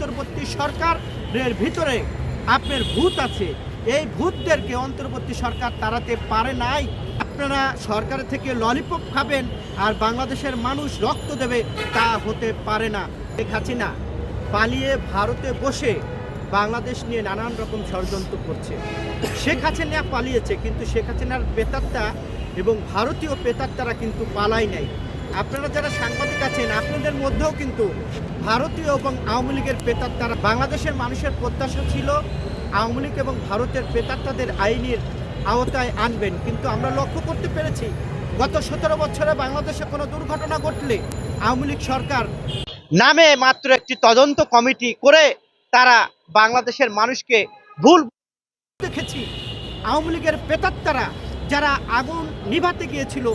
অন্তর্বর্তী সরকারের ভিতরে আপনার ভূত আছে, এই ভূতদেরকে অন্তর্বর্তী সরকার তাড়াতে পারে নাই। আপনারা সরকার থেকে ললিপপ খাবেন আর বাংলাদেশের মানুষ রক্ত দেবে, তা হতে পারে না। শেখ হাসিনা পালিয়ে ভারতে বসে বাংলাদেশ নিয়ে নানান রকম ষড়যন্ত্র করছে। শেখ হাসিনা পালিয়েছে, কিন্তু শেখ হাসিনার পেতাত্তা এবং ভারতীয় পেতাত্তারা কিন্তু পালাই নাই। আপনারা যারা সাংবাদিক আছেন, আপনাদের মধ্যেও কিন্তু ভারতীয় এবং আওয়ামী লীগের পেতাত্তারা বাংলাদেশের মানুষের প্রত্যাশা ছিল আওয়ামী লীগ এবং ভারতের পেতাত্তাদের আইনের আওতায় আনবেন। কিন্তু আমরা লক্ষ্য করতে পেরেছি, গত সতেরো বছরে বাংলাদেশে কোনো দুর্ঘটনা ঘটলে আওয়ামী লীগ সরকার নামে মাত্র একটি তদন্ত কমিটি করে তারা বাংলাদেশের মানুষকে ভুল দেখেছি। আওয়ামী লীগের পেতাত্তারা যারা আগুন নিভাতে গিয়েছিল,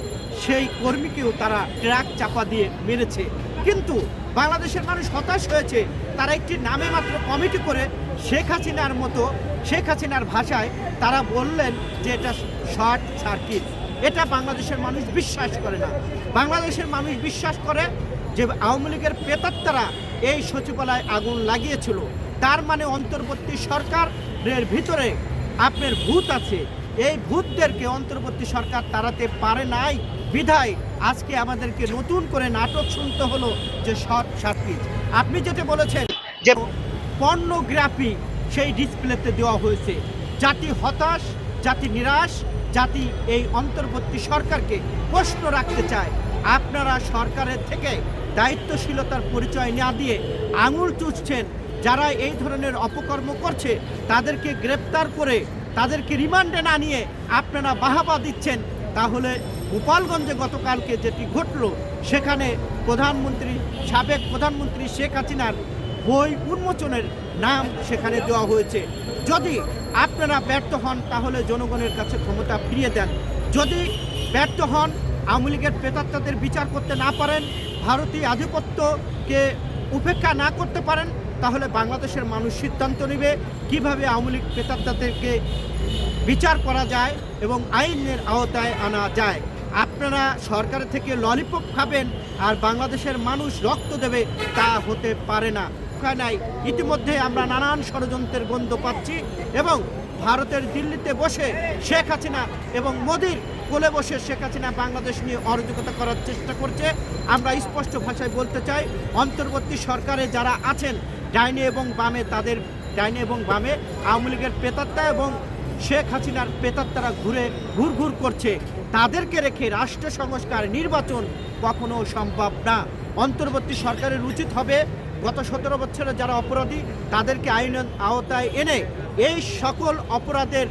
সেই কর্মীকেও তারা ট্রাক চাপা দিয়ে মেরেছে। কিন্তু বাংলাদেশের মানুষ হতাশ হয়েছে। তারা একটি নামে মাত্র কমিটি করে শেখ হাসিনার মতো, শেখ হাসিনার ভাষায় তারা বললেন যে এটা শর্ট সার্কিট। এটা বাংলাদেশের মানুষ বিশ্বাস করে না। বাংলাদেশের মানুষ বিশ্বাস করে যে আওয়ামী লীগের পেতাত্তারা এই সচিবালয় আগুন লাগিয়েছিল। তার মানে অন্তর্বর্তী সরকারের ভিতরে আপনার ভূত আছে। এই ভূতদেরকে অন্তর্বর্তী সরকার তাড়াতে পারে নাই। বিধায় আজকে আমাদেরকে নতুন করে নাটক শুনতে হলো যে শর্ট সার্কিট আপনি যেটা বলেছেন যে পর্নোগ্রাফি সেই ডিসপ্লেতে দেওয়া হয়েছে। জাতি হতাশ, জাতি নিরাশ, জাতি এই অন্তর্বর্তী সরকারকে প্রশ্ন রাখতে চায়। আপনারা সরকারের থেকে দায়িত্বশীলতার পরিচয় না দিয়ে আঙুল চুষছেন যারা এই ধরনের অপকর্ম করছে, তাদেরকে গ্রেপ্তার করে তাদেরকে রিমান্ডে না নিয়ে আপনারা বাহাবা দিচ্ছেন, তাহলে গোপালগঞ্জে গতকালকে যেটি ঘটলো, সেখানে প্রধানমন্ত্রী, সাবেক প্রধানমন্ত্রী শেখ হাসিনার বই উন্মোচনের নাম সেখানে দেওয়া হয়েছে। যদি আপনারা ব্যর্থ হন, তাহলে জনগণের কাছে ক্ষমতা ফিরিয়ে দেন। যদি ব্যর্থ হন, আওয়ামী লীগের প্রেতাত্মাদের বিচার করতে না পারেন, ভারতীয় আধিপত্যকে উপেক্ষা না করতে পারেন তাহলে বাংলাদেশের মানুষ সিদ্ধান্ত নেবে কীভাবে আওয়ামী লীগ প্রেতাত্মাদেরকে বিচার করা যায় এবং আইনের আওতায় আনা যায়। আপনারা সরকার থেকে ললিপপ খাবেন আর বাংলাদেশের মানুষ রক্ত দেবে তা হতে পারে না। নাই ইতিমধ্যে আমরা নানান ষড়যন্ত্রের গন্ধ পাচ্ছি এবং ভারতের দিল্লিতে বসে শেখ হাসিনা এবং মোদির কোলে বসে শেখ হাসিনা বাংলাদেশ নিয়ে অরাজকতা করার চেষ্টা করছে। আমরা স্পষ্ট ভাষায় বলতে চাই, অন্তর্বর্তী সরকারে যারা আছেন ডাইনে এবং বামে তাদের, ডাইনে এবং বামে আওয়ামী লীগের প্রেতাত্মা এবং শেখ হাসিনার প্রেতাত্মারা ঘুরে, ঘুর ঘুর করছে। তাদেরকে রেখে রাষ্ট্র সংস্কার, নির্বাচন কখনো সম্ভব না। অন্তর্বর্তী সরকারের উচিত হবে গত সতেরো বছরে যারা অপরাধী, তাদেরকে আইন আওতায় এনে এই সকল অপরাধের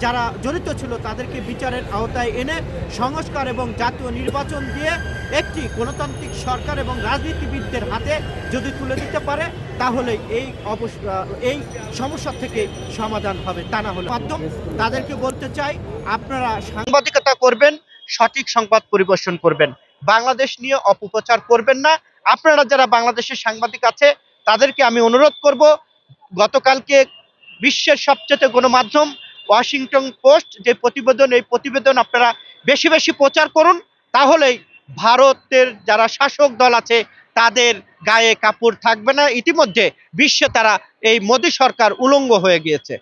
যারা জড়িত ছিল তাদেরকে বিচারের আওতায় এনে সংস্কার এবং জাতীয় নির্বাচন দিয়ে একটি গণতান্ত্রিক সরকার এবং রাজনীতিবিদদের হাতে যদি তুলে দিতে পারে, তাহলে এই অবস- এই সমস্যা থেকে সমাধান হবে, তা না হলে মাধ্যম। তাদেরকে বলতে চাই, আপনারা সাংবাদিকতা করবেন, সঠিক সংবাদ পরিবেশন করবেন। বাংলাদেশ নিয়ে অপপ্রচার করবেন না। আপনারা যারা বাংলাদেশের সাংবাদিক আছে, তাদেরকে আমি অনুরোধ করব, গতকালকে বিশ্বের সবচেয়ে গণমাধ্যম ওয়াশিংটন পোস্ট যে প্রতিবেদন, এই প্রতিবেদন আপনারা বেশি বেশি প্রচার করুন, তাহলেই ভারতের যারা শাসক দল আছে, তাদের গায়ে কাপড় থাকবে না। ইতিমধ্যে বিশ্বে তারা এই মোদী সরকার উলঙ্গ হয়ে গিয়েছে।